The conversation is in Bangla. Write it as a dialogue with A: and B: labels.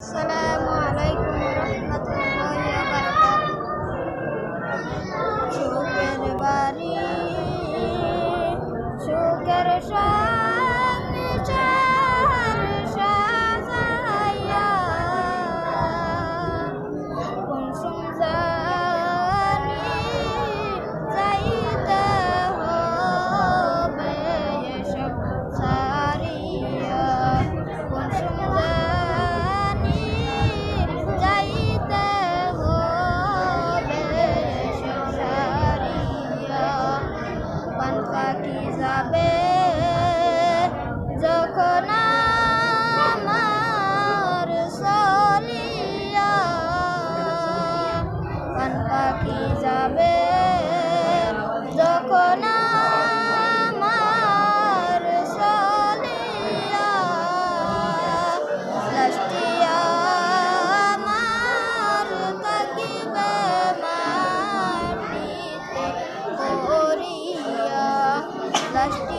A: আসসালামু আলাইকুম রহমতুল্লাহি ওয়া বারাকাতুহু। সুখের বাড়ি সুখের 是。